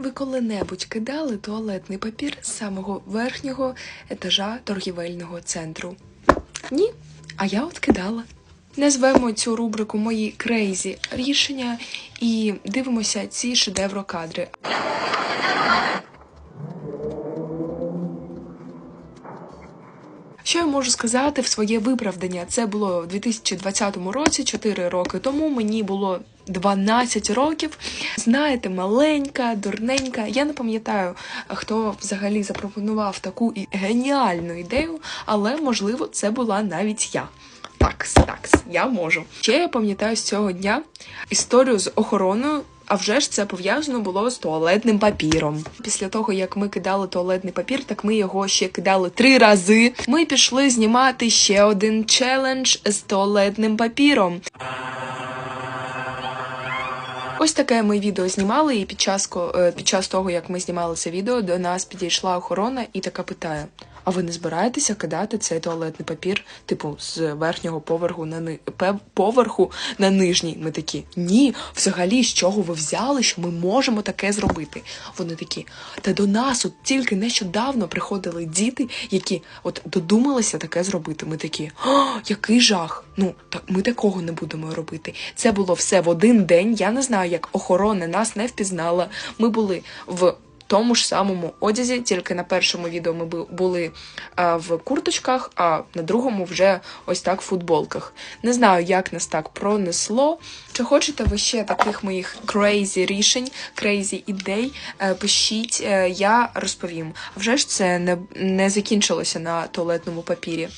Ви коли-небудь кидали туалетний папір з самого верхнього етажа торгівельного центру? Ні, а я от кидала. Назвемо цю рубрику Мої крейзі рішення і дивимося ці шедеврокадри. Що я можу сказати в своє виправдання? Це було в 2020 році, 4 роки тому. Мені було 12 років. Знаєте, маленька, дурненька. Я не пам'ятаю, хто взагалі запропонував таку геніальну ідею, але можливо це була навіть я. Такс, такс, я можу. Ще я пам'ятаю з цього дня історію з охороною. А вже ж це пов'язано було з туалетним папіром. Після того, як ми кидали туалетний папір, так ми його ще кидали три рази. Ми пішли знімати ще один челендж з туалетним папіром. Ось таке ми відео знімали, і під час, е, під час того, як ми знімали це відео, до нас підійшла охорона і така питає: А ви не збираєтеся кидати цей туалетний папір, типу, з верхнього поверху на ни... поверху на нижній? Ми такі, ні, взагалі, з чого ви взяли, що ми можемо таке зробити? Вони такі, та до нас от тільки нещодавно приходили діти, які от додумалися таке зробити. Ми такі, о, який жах! Ну так ми такого не будемо робити. Це було все в один день. Я не знаю, як охорона нас не впізнала. Ми були в. Тому ж самому одязі, тільки на першому відео ми були в курточках, а на другому вже ось так в футболках. Не знаю, як нас так пронесло. Чи хочете ви ще таких моїх crazy рішень, crazy ідей? Е, Пишіть, е, я розповім. А вже ж це не, не закінчилося на туалетному папірі.